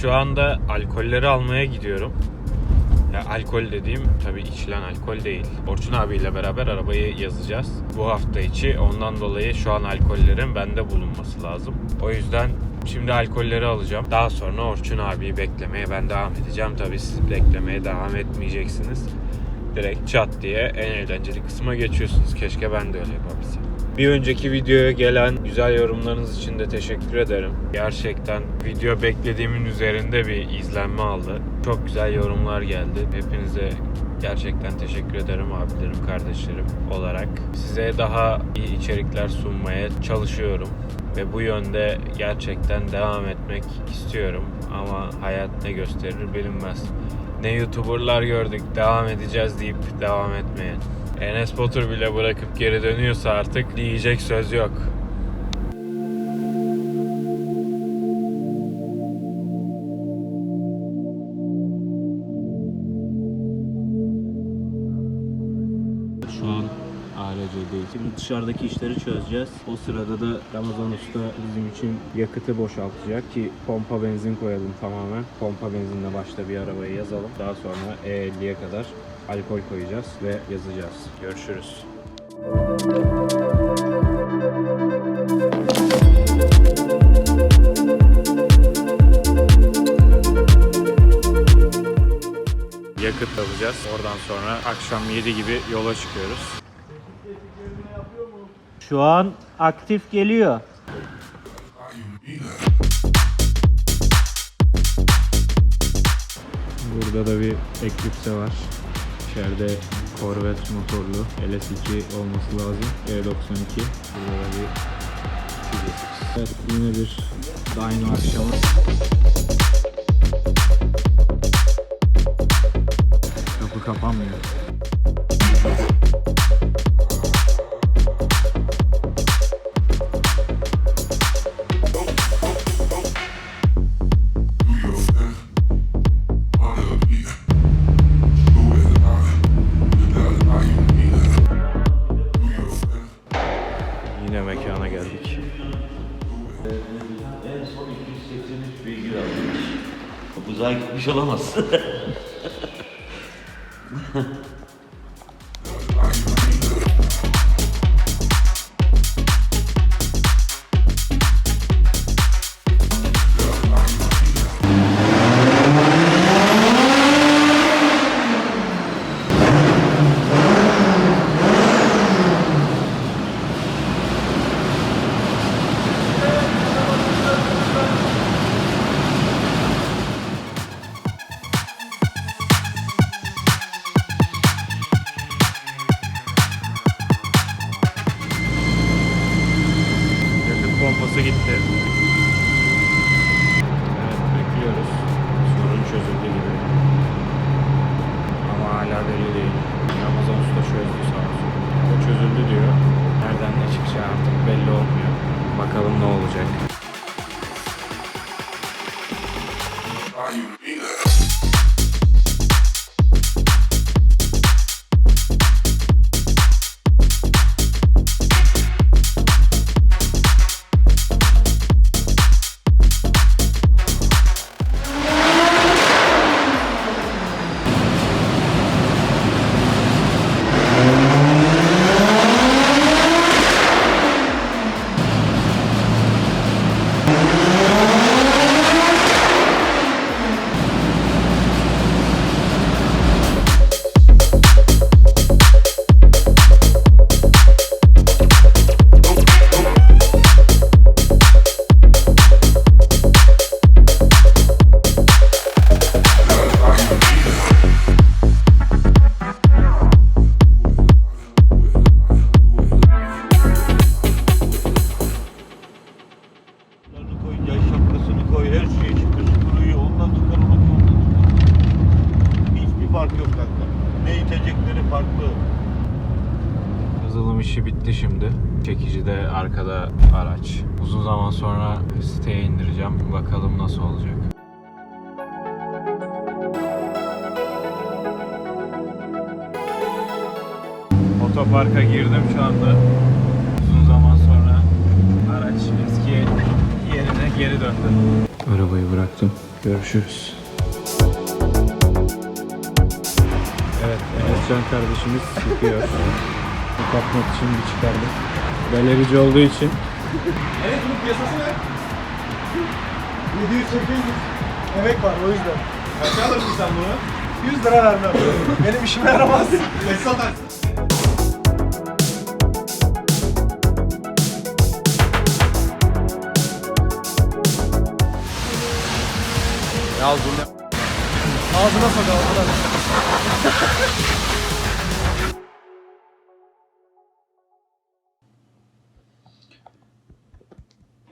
Şu anda alkolleri almaya gidiyorum. Ya alkol dediğim tabii içilen alkol değil. Orçun abiyle beraber arabayı yazacağız. Bu hafta içi ondan dolayı şu an alkollerin bende bulunması lazım. O yüzden şimdi alkolleri alacağım. Daha sonra Orçun abiyi beklemeye ben devam edeceğim. Tabii siz beklemeye devam etmeyeceksiniz. Direkt çat diye en eğlenceli kısma geçiyorsunuz. Keşke ben de öyle yapabilsem. Bir önceki videoya gelen güzel yorumlarınız için de teşekkür ederim. Gerçekten video beklediğimin üzerinde bir izlenme aldı. Çok güzel yorumlar geldi. Hepinize gerçekten teşekkür ederim abilerim, kardeşlerim olarak. Size daha iyi içerikler sunmaya çalışıyorum. Ve bu yönde gerçekten devam etmek istiyorum. Ama hayat ne gösterir bilinmez. Ne YouTuber'lar gördük devam edeceğiz deyip devam etmeyen. Enes Batur bile bırakıp geri dönüyorsa artık diyecek söz yok. Şu an ARC'deyiz. Şimdi dışarıdaki işleri çözeceğiz. O sırada da Ramazan Usta bizim için yakıtı boşaltacak ki pompa benzin koyalım tamamen. Pompa benzinle başta bir arabaya yazalım. Daha sonra E50'ye kadar alkol koyacağız ve yazacağız. Görüşürüz. Yakıt alacağız. Oradan sonra akşam 7 gibi yola çıkıyoruz. Şu an aktif geliyor. Burada da bir Eclipse var. İçeride Corvette motorlu LS2 olması lazım. E92. Burada da bir Evet yine bir Dyno akşamı. Kapı kapanmıyor. Gitmiş olamaz. Yakıt pompası gitti. Bitti şimdi. Çekici de arkada araç. Uzun zaman sonra siteye indireceğim. Bakalım nasıl olacak. Otoparka girdim şu anda. Uzun zaman sonra araç eski yerine geri döndü. Arabayı bıraktım. Görüşürüz. Evet, Enescan kardeşimiz yıkıyor. Kapatmak için bir çıkardık. Galerici olduğu için Evet bunun piyasası ne? 700 Emek var o yüzden. Kaça alırsın sen bunu? 100 lira vermem. Benim işime yaramaz. Ne satarsın? Ya bunu Ağzına sok ağzına.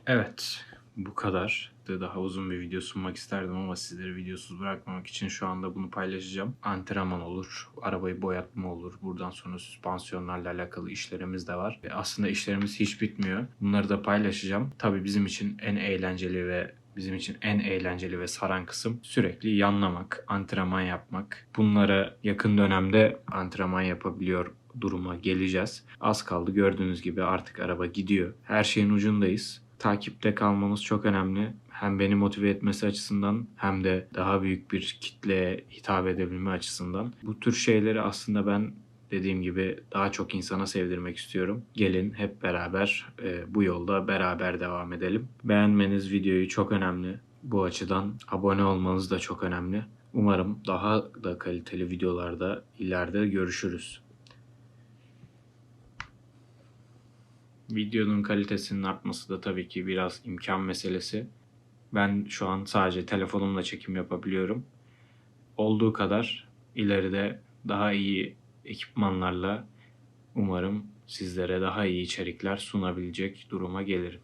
Evet, bu kadar. Daha uzun bir video sunmak isterdim ama sizleri videosuz bırakmamak için şu anda bunu paylaşacağım. Antrenman olur, arabayı boyatma olur. Buradan sonra süspansiyonlarla alakalı işlerimiz de var. Ve aslında işlerimiz hiç bitmiyor. Bunları da paylaşacağım. Tabii bizim için en eğlenceli ve bizim için en eğlenceli ve saran kısım sürekli yanlamak, antrenman yapmak. Bunlara yakın dönemde antrenman yapabiliyor duruma geleceğiz. Az kaldı gördüğünüz gibi artık araba gidiyor. Her şeyin ucundayız. Takipte kalmamız çok önemli. Hem beni motive etmesi açısından hem de daha büyük bir kitleye hitap edebilme açısından. Bu tür şeyleri aslında ben dediğim gibi daha çok insana sevdirmek istiyorum. Gelin hep beraber e, bu yolda beraber devam edelim. Beğenmeniz videoyu çok önemli. Bu açıdan abone olmanız da çok önemli. Umarım daha da kaliteli videolarda ileride görüşürüz. Videonun kalitesinin artması da tabii ki biraz imkan meselesi. Ben şu an sadece telefonumla çekim yapabiliyorum. Olduğu kadar ileride daha iyi ekipmanlarla umarım sizlere daha iyi içerikler sunabilecek duruma gelirim.